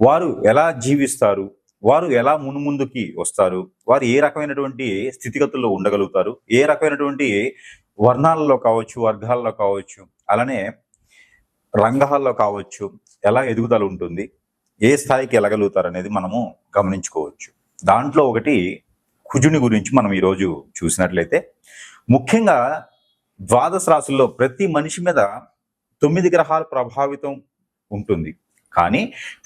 వారు ఎలా జీవిస్తారు? వారు ఎలా మున్ముందుకి వస్తారు? వారు ఏ రకమైనటువంటి స్థితిగతుల్లో ఉండగలుగుతారు? ఏ రకమైనటువంటి వర్ణాలలో కావచ్చు వర్గాల్లో కావచ్చు అలానే రంగాల్లో కావచ్చు ఎలా ఎదుగుదల ఉంటుంది? ఏ స్థాయికి ఎలగలుగుతారు అనేది మనము గమనించుకోవచ్చు. దాంట్లో ఒకటి కుజుని గురించి మనం ఈరోజు చూసినట్లయితే ముఖ్యంగా ద్వాదశ రాశుల్లో ప్రతి మనిషి మీద తొమ్మిది గ్రహాలు ప్రభావితం ఉంటుంది. కానీ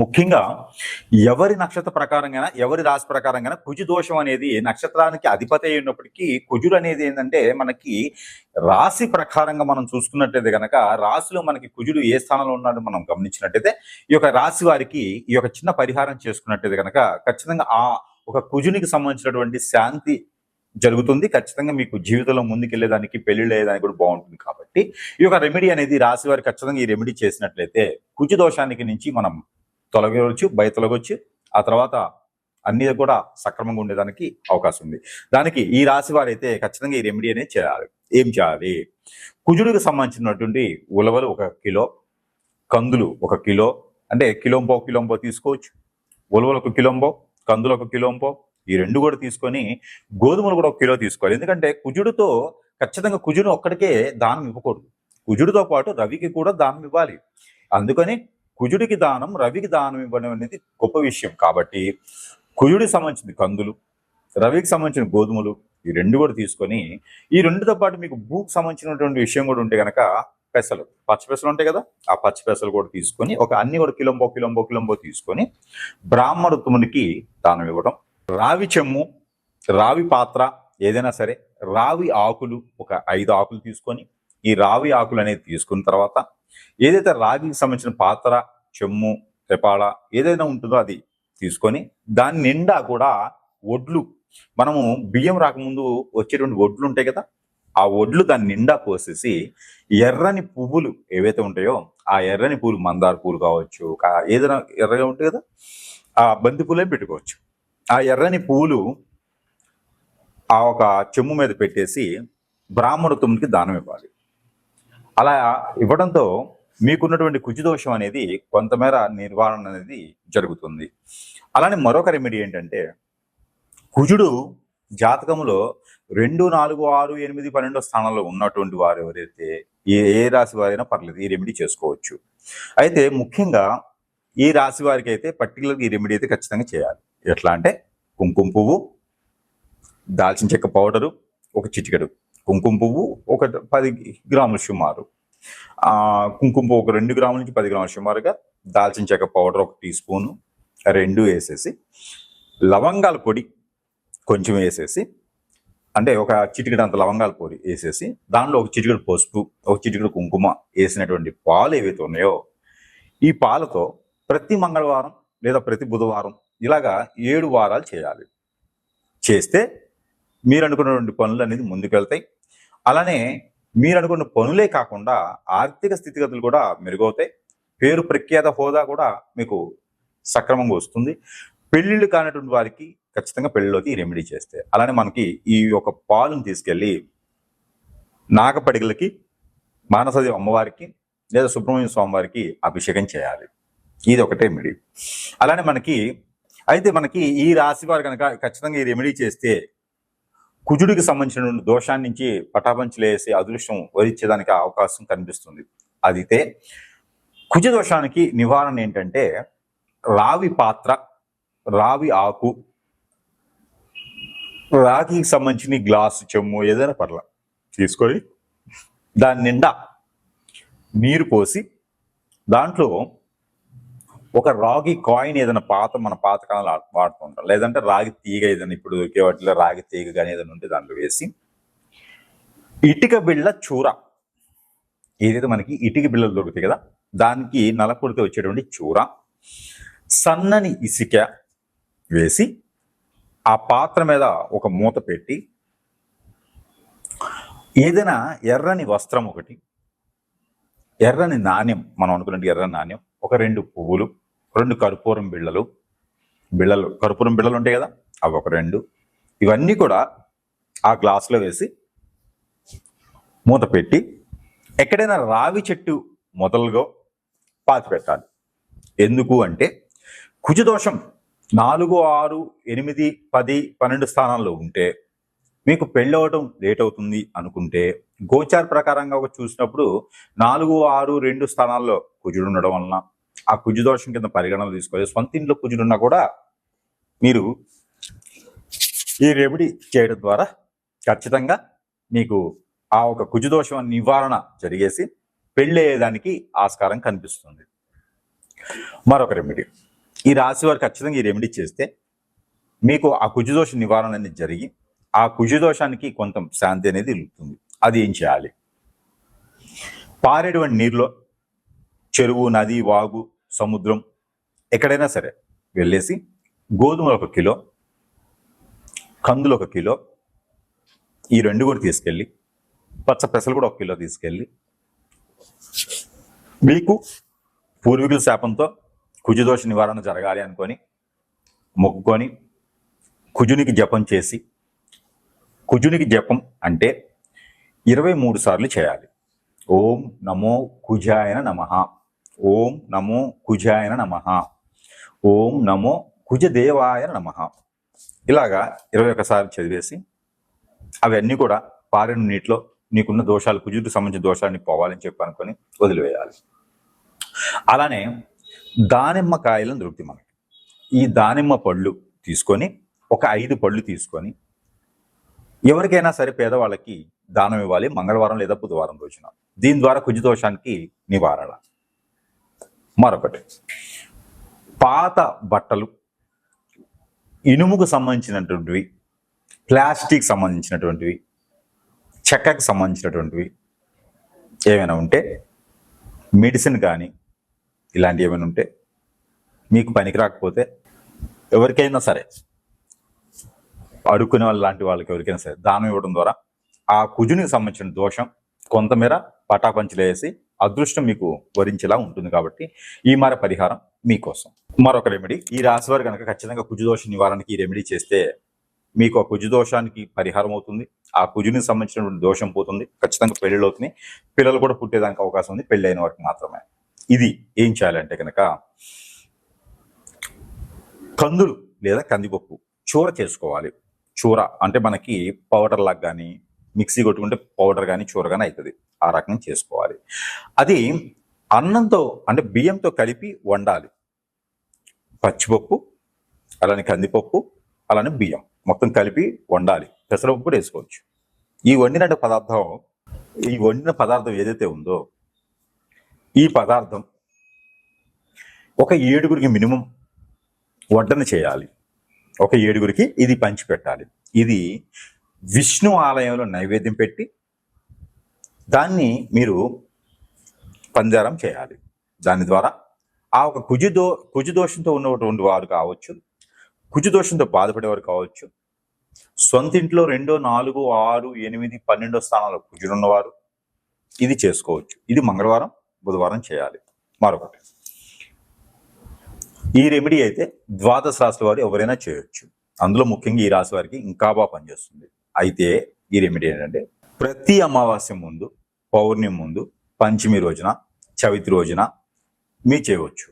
ముఖ్యంగా ఎవరి నక్షత్ర ప్రకారంగా ఎవరి రాశి ప్రకారంగా కుజు దోషం అనేది నక్షత్రానికి అధిపతి అయినప్పటికీ కుజుడు అనేది ఏంటంటే మనకి రాశి ప్రకారంగా మనం చూసుకున్నట్టయితే గనక రాశిలో మనకి కుజుడు ఏ స్థానంలో ఉన్నాడో మనం గమనించినట్టయితే ఈ యొక్క రాశి వారికి ఈ యొక్క చిన్న పరిహారం చేసుకున్నట్టయితే కనుక ఖచ్చితంగా ఆ ఒక కుజునికి సంబంధించినటువంటి శాంతి జరుగుతుంది. ఖచ్చితంగా మీకు జీవితంలో ముందుకెళ్ళేదానికి పెళ్ళి అయ్యేదానికి కూడా బాగుంటుంది కాబట్టి ఈ యొక్క రెమెడీ అనేది రాశి వారికి ఖచ్చితంగా ఈ రెమెడీ చేసినట్లయితే కుజు దోషానికి నుంచి మనం తొలగవచ్చు బయ తొలగొచ్చు. ఆ తర్వాత అన్ని కూడా సక్రమంగా ఉండేదానికి అవకాశం ఉంది. దానికి ఈ రాశి వారైతే ఖచ్చితంగా ఈ రెమెడీ అనేది చేయాలి. ఏం చేయాలి? కుజుడికి సంబంధించినటువంటి ఉలవలు ఒక కిలో కందులు ఒక కిలో అంటే కిలోంపో కిలోంపో తీసుకోవచ్చు. ఉలవలు ఒక కిలోంపో కందులు ఒక కిలోంపో ఈ రెండు కూడా తీసుకొని గోధుమలు కూడా ఒక కిలో తీసుకోవాలి. ఎందుకంటే కుజుడితో ఖచ్చితంగా కుజుడు ఒక్కడికే దానం ఇవ్వకూడదు. కుజుడితో పాటు రవికి కూడా దానం ఇవ్వాలి. అందుకని కుజుడికి దానం రవికి దానం ఇవ్వడం అనేది గొప్ప విషయం. కాబట్టి కుజుడికి సంబంధించిన కందులు రవికి సంబంధించిన గోధుమలు ఈ రెండు కూడా తీసుకొని ఈ రెండుతో పాటు మీకు భూకి సంబంధించినటువంటి విషయం కూడా ఉంటే గనక పెసలు పచ్చి పెసలు ఉంటాయి కదా ఆ పచ్చి పెసలు కూడా తీసుకొని ఒక అన్ని కూడా కిలంబో కిలంబో కిలోంబో తీసుకొని బ్రాహ్మణత్వమునికి దానం ఇవ్వడం. రావి చెమ్ము రావి పాత్ర ఏదైనా సరే రావి ఆకులు ఒక ఐదు ఆకులు తీసుకొని ఈ రావి ఆకులు అనేది తీసుకున్న తర్వాత ఏదైతే రాగికి సంబంధించిన పాత్ర చెమ్ము తెపాళ ఏదైనా ఉంటుందో అది తీసుకొని దాని నిండా కూడా ఒడ్లు మనము బియ్యం రాకముందు వచ్చేటువంటి ఒడ్లు ఉంటాయి కదా ఆ ఒడ్లు దాని నిండా పోసేసి ఎర్రని పువ్వులు ఏవైతే ఉంటాయో ఆ ఎర్రని పూలు మందార పూలు కావచ్చు ఏదైనా ఎర్రగా ఉంటాయి కదా ఆ బంతి పూలే పెట్టుకోవచ్చు. ఆ ఎర్రని పువ్వులు ఆ ఒక చెమ్ము మీద పెట్టేసి బ్రాహ్మణత్వంకి దానం ఇవ్వాలి. అలా ఇవ్వడంతో మీకున్నటువంటి కుజుదోషం అనేది కొంతమేర నిర్వహణ అనేది జరుగుతుంది. అలానే మరొక రెమెడీ ఏంటంటే కుజుడు జాతకంలో రెండు నాలుగు ఆరు ఎనిమిది పన్నెండో స్థానంలో ఉన్నటువంటి వారు ఎవరైతే ఏ ఏ రాశి వారైనా పర్లేదు ఈ రెమెడీ చేసుకోవచ్చు. అయితే ముఖ్యంగా ఈ రాశి వారికి అయితే పర్టికులర్గా ఈ రెమెడీ అయితే ఖచ్చితంగా చేయాలి. ఎట్లా అంటే కుంకుమ పువ్వు దాల్చిన చెక్క పౌడరు ఒక చిటికెడు. కుంకుమ పువ్వు ఒక పది గ్రాముల సుమారు. కుంకుమ పువ్వు ఒక రెండు గ్రాముల నుంచి పది గ్రాముల సుమారుగా దాల్చిన చెక్క పౌడర్ ఒక టీ స్పూను రెండు వేసేసి లవంగాల పొడి కొంచెం వేసేసి అంటే ఒక చిటికెడు అంత లవంగాల పొడి వేసేసి దానిలో ఒక చిటికెడు పసుపు ఒక చిటికెడు కుంకుమ వేసినటువంటి పాలు ఏవైతే ఉన్నాయో ఈ పాలతో ప్రతి మంగళవారం లేదా ప్రతి బుధవారం ఇలాగా ఏడు వారాలు చేయాలి. చేస్తే మీరు అనుకున్నటువంటి పనులు అనేది ముందుకెళ్తాయి. అలానే మీరు అనుకున్న పనులే కాకుండా ఆర్థిక స్థితిగతులు కూడా మెరుగవుతాయి. పేరు ప్రఖ్యాత హోదా కూడా మీకు సక్రమంగా వస్తుంది. పెళ్ళిళ్ళు కానటువంటి వారికి ఖచ్చితంగా పెళ్ళిలోకి రెమెడీ చేస్తే. అలానే మనకి ఈ యొక్క పాలును తీసుకెళ్ళి నాగపడిగలకి మానసదేవి అమ్మవారికి లేదా సుబ్రహ్మణ్య స్వామి వారికి అభిషేకం చేయాలి. ఇది ఒకటే రెమెడీ. అలానే మనకి అయితే మనకి ఈ రాశి వారు కనుక ఖచ్చితంగా ఈ రెమెడీ చేస్తే కుజుడికి సంబంధించిన దోషాన్ని నుంచి పటాపంచలేసి అదృష్టం వరించేదానికి అవకాశం కనిపిస్తుంది. అదితే కుజ దోషానికి నివారణ ఏంటంటే రావి పాత్ర రావి ఆకు రాగికి సంబంధించిన గ్లాసు చెమ్ము ఏదైనా పర్ల తీసుకొని దాని నిండా నీరు పోసి దాంట్లో ఒక రాగి కాయిన్ ఏదైనా పాత మన పాతకాలంలో వాడుతుంటాం లేదంటే రాగి తీగ ఏదైనా ఇప్పుడు దొరికే వాటిలో రాగి తీగ కానీ ఏదైనా ఉంటే దాంట్లో వేసి ఇటుక బిళ్ళ చూర. ఏదైతే మనకి ఇటుక బిళ్ళలు దొరుకుతాయి కదా దానికి నలపొడితో వచ్చేటువంటి చూర సన్నని ఇసుక వేసి ఆ పాత్ర మీద ఒక మూత పెట్టి ఏదైనా ఎర్రని వస్త్రం ఒకటి ఎర్రని నాణ్యం మనం అనుకున్నట్టు ఎర్రని నాణ్యం ఒక రెండు పువ్వులు రెండు కర్పూరం బిళ్ళలు. బిళ్ళలు కర్పూరం బిళ్ళలు ఉంటాయి కదా? అవి ఒక రెండు. ఇవన్నీ కూడా ఆ గ్లాసులో వేసి మూత పెట్టి ఎక్కడైనా రావి చెట్టు మొదలుగా పాతి పెట్టాలి. ఎందుకు అంటే కుజదోషం నాలుగు ఆరు ఎనిమిది పది పన్నెండు స్థానాల్లో ఉంటే మీకు పెళ్ళి లేట్ అవుతుంది అనుకుంటే గోచార్ ప్రకారంగా ఒక చూసినప్పుడు నాలుగు ఆరు రెండు స్థానాల్లో కుజుడు ఉండడం వలన ఆ కుజు దోషం కింద పరిగణనలు తీసుకోవాలి. సొంత ఇంట్లో కుజుడున్నా కూడా మీరు ఈ రెమెడీ చేయడం ద్వారా ఖచ్చితంగా మీకు ఆ ఒక కుజుదోషం నివారణ జరిగేసి పెళ్ళయ్యేదానికి ఆస్కారం కనిపిస్తుంది. మరొక రెమెడీ. ఈ రాశి వారు ఖచ్చితంగా ఈ రెమెడీ చేస్తే మీకు ఆ కుజుదోష నివారణ అనేది జరిగి ఆ కుజుదోషానికి కొంత శాంతి అనేది ఇలుతుంది అది ఏం చేయాలి? పారేటువంటి నీరులో చెరువు నది వాగు సముద్రం ఎక్కడైనా సరే వెళ్ళేసి గోధుమలు ఒక కిలో కందులు ఒక కిలో ఈ రెండు కూడా తీసుకెళ్ళి పచ్చ పెసలు కూడా ఒక కిలో తీసుకెళ్ళి మీకు పూర్వీకుల శాపంతో కుజుదోష నివారణ జరగాలి అనుకొని మొక్కుకొని కుజునికి జపం చేసి కుజునికి జపం అంటే ఇరవై మూడు సార్లు చేయాలి. ఓం నమో కుజాయన నమ. ఓం నమో కుజాయన నమ. ఓం నమో కుజదేవాయ నమ. ఇలాగా ఇరవై ఒకసారి చదివేసి అవన్నీ కూడా పారిన నీటిలో నీకున్న దోషాలు కుజుడికి సంబంధించిన దోషాన్ని పోవాలని చెప్పి అనుకొని వదిలివేయాలి. అలానే దానిమ్మ కాయలను దొరుకుతాయి మనకి. ఈ దానిమ్మ పళ్ళు తీసుకొని ఒక ఐదు పళ్ళు తీసుకొని ఎవరికైనా సరే పేదవాళ్ళకి దానం ఇవ్వాలి మంగళవారం లేదా బుధవారం రోజున. దీని ద్వారా కుజ దోషానికి నివారణ. మరొకటి. పాత బట్టలు ఇనుముకు సంబంధించినటువంటివి ప్లాస్టిక్ సంబంధించినటువంటివి చెక్కకు సంబంధించినటువంటివి ఏమైనా ఉంటే మెడిసిన్ కానీ ఇలాంటివి ఏమైనా ఉంటే మీకు పనికి రాకపోతే ఎవరికైనా సరే అడుక్కునే వాళ్ళ లాంటి వాళ్ళకి ఎవరికైనా సరే దానం ఇవ్వడం ద్వారా ఆ కుజునికి సంబంధించిన దోషం కొంతమేర పటాపంచలేసి అదృష్టం మీకు వరించేలా ఉంటుంది కాబట్టి ఈ మార పరిహారం మీకోసం. మరొక రెమెడీ ఈ రాశి వారు కనుక ఖచ్చితంగా కుజుదోష నివారణకి ఈ రెమెడీ చేస్తే మీకు ఆ కుజు దోషానికి పరిహారం అవుతుంది. ఆ కుజునికి సంబంధించినటువంటి దోషం పోతుంది. ఖచ్చితంగా పెళ్ళిళ్ళు అవుతున్నాయి. పిల్లలు కూడా పుట్టేదానికి అవకాశం ఉంది. పెళ్ళి అయిన వారికి మాత్రమే. ఇది ఏం చేయాలంటే కనుక కందులు లేదా కందిపప్పు. చూర చేసుకోవాలి. చూర అంటే మనకి పౌడర్ లాగా కానీ మిక్సీ కొట్టుకుంటే పౌడర్ కానీ చూర కానీ అవుతుంది. ఆ రకంగా చేసుకోవాలి. అది అన్నంతో అంటే బియ్యంతో కలిపి వండాలి. పచ్చిపప్పు అలానే కందిపప్పు అలానే బియ్యం మొత్తం కలిపి వండాలి. పెసరపప్పు కూడా వేసుకోవచ్చు. ఈ వండిన పదార్థం ఈ వండిన పదార్థం ఏదైతే ఉందో ఈ పదార్థం ఒక ఏడుగురికి మినిమం వడ్డన చేయాలి. ఒక ఏడుగురికి ఇది పంచి పెట్టాలి ఇది విష్ణు ఆలయంలో నైవేద్యం పెట్టి దాన్ని మీరు పంజారం చేయాలి. దాని ద్వారా ఆ ఒక కుజుదో కుజుదోషంతో ఉన్నటువంటి వారు కావచ్చు కుజుదోషంతో బాధపడేవారు కావచ్చు సొంత ఇంట్లో రెండో నాలుగు ఆరు ఎనిమిది పన్నెండో స్థానాల్లో కుజులున్నవారు ఇది చేసుకోవచ్చు. ఇది మంగళవారం బుధవారం చేయాలి. మరొకటి. ఈ రెమెడీ అయితే ద్వాదశ రాశుల వారు ఎవరైనా చేయొచ్చు. అందులో ముఖ్యంగా ఈ రాశి వారికి ఇంకా బాగా పనిచేస్తుంది. అయితే ఈ రెమెడీ ఏంటంటే ప్రతి అమావాస్య ముందు పౌర్ణమి ముందు పంచమి రోజున చవితి రోజున మీ చేయవచ్చు.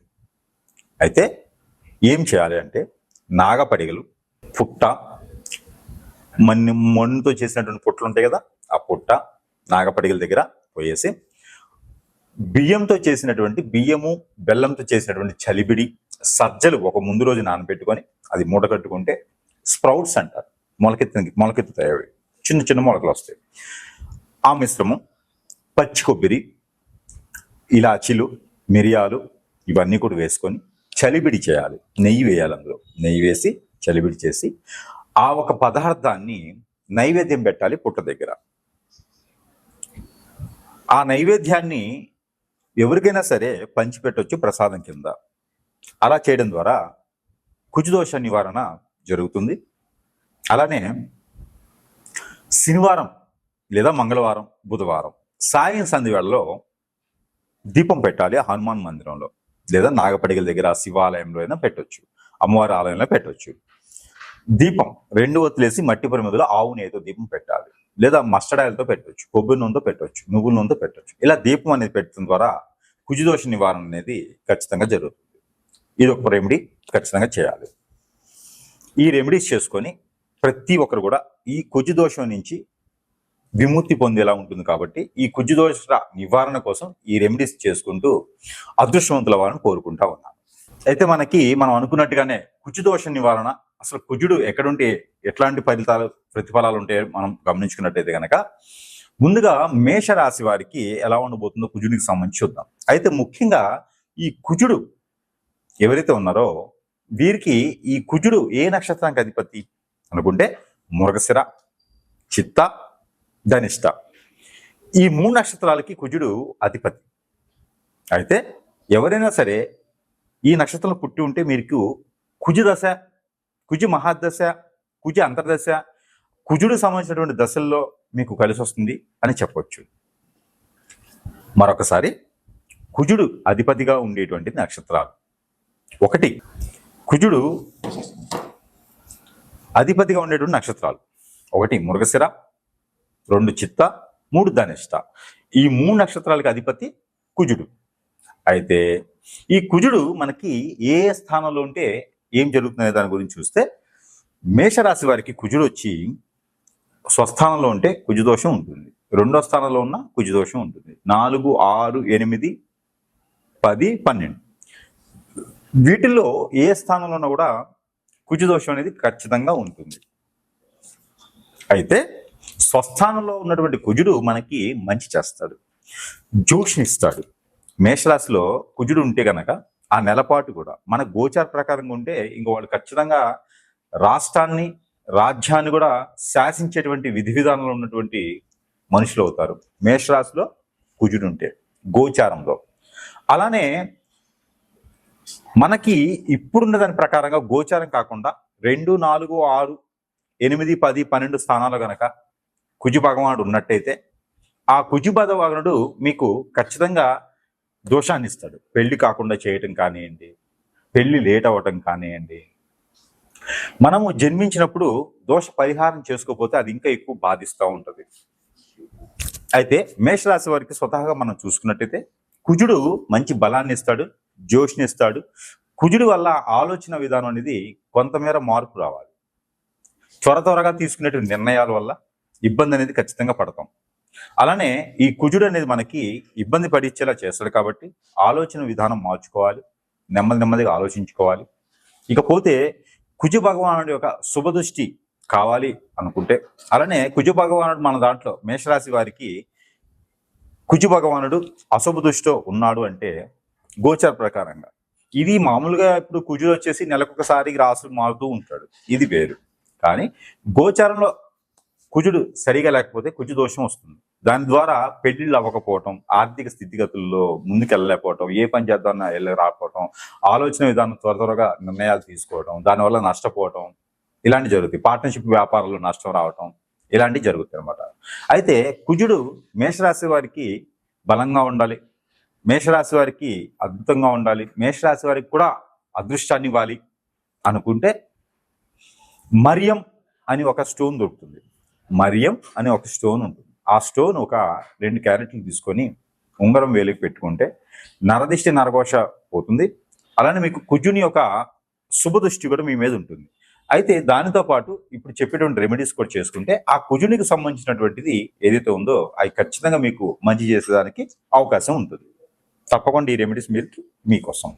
అయితే ఏం చేయాలి అంటే నాగపడిగలు పుట్ట మన్ని మన్నుతో చేసినటువంటి పుట్టలు ఉంటాయి కదా ఆ పుట్ట నాగపడిగల దగ్గర పోయేసి బియ్యంతో చేసినటువంటి బియ్యము బెల్లంతో చేసినటువంటి చలిబిడి సజ్జలు ఒక ముందు రోజు నానబెట్టుకొని అది మూట కట్టుకుంటే స్ప్రౌట్స్ అంటారు. మొలకెత్తి మొలకెత్తుతాయి అవి. చిన్న చిన్న మొలకలు వస్తాయి. ఆ మిశ్రమం పచ్చి కొబ్బరి ఇలాచీలు మిరియాలు ఇవన్నీ కూడా వేసుకొని చలిబిడి చేయాలి. నెయ్యి వేయాలి అందులో. నెయ్యి వేసి చలిబిడి చేసి ఆ ఒక పదార్థాన్ని నైవేద్యం పెట్టాలి పుట్ట దగ్గర. ఆ నైవేద్యాన్ని ఎవరికైనా సరే పంచిపెట్టొచ్చు ప్రసాదం కింద. అలా చేయడం ద్వారా కుజదోష నివారణ జరుగుతుంది. అలానే శనివారం లేదా మంగళవారం బుధవారం సాయం సంధివేళలో దీపం పెట్టాలి హనుమాన్ మందిరంలో లేదా నాగపడిగల దగ్గర శివాలయంలో అయినా పెట్టొచ్చు అమ్మవారి ఆలయంలో పెట్టొచ్చు. దీపం రెండు వత్తులేసి మట్టి పరిమితులు ఆవు నేతో దీపం పెట్టాలి లేదా మస్టర్డ్ ఆయిల్తో పెట్టొచ్చు కొబ్బరి నూనెతో పెట్టవచ్చు నువ్వుల నూనెతో పెట్టొచ్చు. ఇలా దీపం అనేది పెట్టడం ద్వారా కుజదోష నివారణ అనేది ఖచ్చితంగా జరుగుతుంది. ఇది ఒక రెమెడీ ఖచ్చితంగా చేయాలి. ఈ రెమెడీస్ చేసుకొని ప్రతి ఒక్కరు కూడా ఈ కుజు దోషం నుంచి విముక్తి పొందేలా ఉంటుంది కాబట్టి ఈ కుజు దోష నివారణ కోసం ఈ రెమెడీస్ చేసుకుంటూ అదృష్టవంతుల వారిని కోరుకుంటా ఉన్నాను అయితే మనకి మనం అనుకున్నట్టుగానే కుజు దోష నివారణ అసలు కుజుడు ఎక్కడుంటే ఎట్లాంటి ఫలితాలు ప్రతిఫలాలు ఉంటాయో మనం గమనించుకున్నట్టయితే కనుక ముందుగా మేషరాశి వారికి ఎలా ఉండబోతుందో కుజుడికి సంబంధించి చూద్దాం. అయితే ముఖ్యంగా ఈ కుజుడు ఎవరైతే ఉన్నారో వీరికి ఈ కుజుడు ఏ నక్షత్రానికి అధిపతి? అనుకుంటే మురగశిర చిత్త ధనిష్ట. ఈ మూడు నక్షత్రాలకి కుజుడు అధిపతి. అయితే ఎవరైనా సరే ఈ నక్షత్రం పుట్టి ఉంటే మీకు కుజు దశ కుజు మహాదశ కుజు అంతర్దశ కుజుడు సంబంధించినటువంటి దశల్లో మీకు కలిసి వస్తుంది అని చెప్పవచ్చు మరొకసారి కుజుడు అధిపతిగా ఉండేటువంటి నక్షత్రాలు. ఒకటి కుజుడు అధిపతిగా ఉండేటువంటి నక్షత్రాలు. ఒకటి మృగశిర రెండు చిత్త మూడు ధనిష్ట. ఈ మూడు నక్షత్రాలకు అధిపతి కుజుడు. అయితే ఈ కుజుడు మనకి ఏ ఏ స్థానంలో ఉంటే ఏం జరుగుతుందనే దాని గురించి చూస్తే మేషరాశి వారికి కుజుడు వచ్చి స్వస్థానంలో ఉంటే కుజుదోషం ఉంటుంది. రెండో స్థానంలో ఉన్న కుజుదోషం ఉంటుంది. నాలుగు ఆరు ఎనిమిది పది పన్నెండు. వీటిల్లో ఏ స్థానంలో ఉన్నా కూడా కుజుదోషం అనేది ఖచ్చితంగా ఉంటుంది. అయితే స్వస్థానంలో ఉన్నటువంటి కుజుడు మనకి మంచి చేస్తాడు. జోష్నిస్తాడు మేషరాశిలో కుజుడు ఉంటే గనక ఆ నెలపాటు కూడా మన గోచార ప్రకారంగా ఉంటే ఇంక వాళ్ళు ఖచ్చితంగా రాష్ట్రాన్ని రాజ్యాన్ని కూడా శాసించేటువంటి విధి విధానంలో ఉన్నటువంటి మనుషులు అవుతారు. మేషరాశిలో కుజుడు ఉంటే గోచారంలో. అలానే మనకి ఇప్పుడున్న దాని ప్రకారంగా గోచారం కాకుండా రెండు నాలుగు ఆరు ఎనిమిది పది పన్నెండు స్థానాలు గనక కుజు భగవానుడు ఉన్నట్టయితే ఆ కుజు భగవానుడు మీకు ఖచ్చితంగా దోషాన్ని ఇస్తాడు. పెళ్ళి కాకుండా చేయటం కానివ్వండి పెళ్ళి లేట్ అవ్వటం కానివ్వండి. మనము జన్మించినప్పుడు దోష పరిహారం చేసుకోకపోతే అది ఇంకా ఎక్కువ బాధిస్తూ ఉంటుంది. అయితే మేషరాశి వారికి స్వతహాగా మనం చూసుకున్నట్టయితే కుజుడు మంచి బలాన్ని ఇస్తాడు. జోష్నిస్తాడు కుజుడి వల్ల ఆలోచన విధానం అనేది కొంతమేర మార్పు రావాలి. త్వర త్వరగా తీసుకునేటువంటి నిర్ణయాల వల్ల ఇబ్బంది అనేది ఖచ్చితంగా పడతాం. అలానే ఈ కుజుడు అనేది మనకి ఇబ్బంది పడిచ్చేలా చేస్తాడు కాబట్టి ఆలోచన విధానం మార్చుకోవాలి. నెమ్మది నెమ్మదిగా ఆలోచించుకోవాలి. ఇకపోతే కుజు భగవానుడి యొక్క శుభదృష్టి కావాలి అనుకుంటే అలానే కుజు భగవానుడు మన దాంట్లో మేషరాశి వారికి కుజు భగవానుడు అశుభ దృష్టితో ఉన్నాడు అంటే గోచర ప్రకారంగా. ఇది మామూలుగా ఇప్పుడు కుజుడు వచ్చేసి నెలకొకసారి రాసులు మారుతూ ఉంటాడు. ఇది వేరు. కానీ గోచారంలో కుజుడు సరిగా లేకపోతే కుజు దోషం వస్తుంది. దాని ద్వారా పెళ్ళిళ్ళు అవ్వకపోవటం ఆర్థిక స్థితిగతుల్లో ముందుకెళ్ళలేకపోవటం ఏ పని చేద్దామన్నా వెళ్ళి రాకపోవటం ఆలోచన విధానం త్వర త్వరగా నిర్ణయాలు తీసుకోవటం దానివల్ల నష్టపోవటం ఇలాంటివి జరుగుతాయి. పార్ట్నర్షిప్ వ్యాపారాల్లో నష్టం రావటం ఇలాంటివి జరుగుతాయి అన్నమాట. అయితే కుజుడు మేషరాశి వారికి బలంగా ఉండాలి. మేషరాశి వారికి అద్భుతంగా ఉండాలి. మేషరాశి వారికి కూడా అదృష్టాన్ని ఇవ్వాలి అనుకుంటే మరియం అని ఒక స్టోన్ దొరుకుతుంది. మరియం అని ఒక స్టోన్ ఉంటుంది. ఆ స్టోన్ ఒక రెండు క్యారెట్లు తీసుకొని ఉంగరం వేలికి పెట్టుకుంటే నరదిష్టి నరఘోష పోతుంది. అలానే మీకు కుజుని యొక్క శుభదృష్టి కూడా మీ మీద ఉంటుంది. అయితే దానితో పాటు ఇప్పుడు చెప్పేటువంటి రెమెడీస్ కూడా చేసుకుంటే ఆ కుజునికి సంబంధించినటువంటిది ఏదైతే ఉందో అవి ఖచ్చితంగా మీకు మంచి చేసేదానికి అవకాశం ఉంటుంది. తప్పకుండా ఈ రెమెడీస్ మీరు మీకోసం.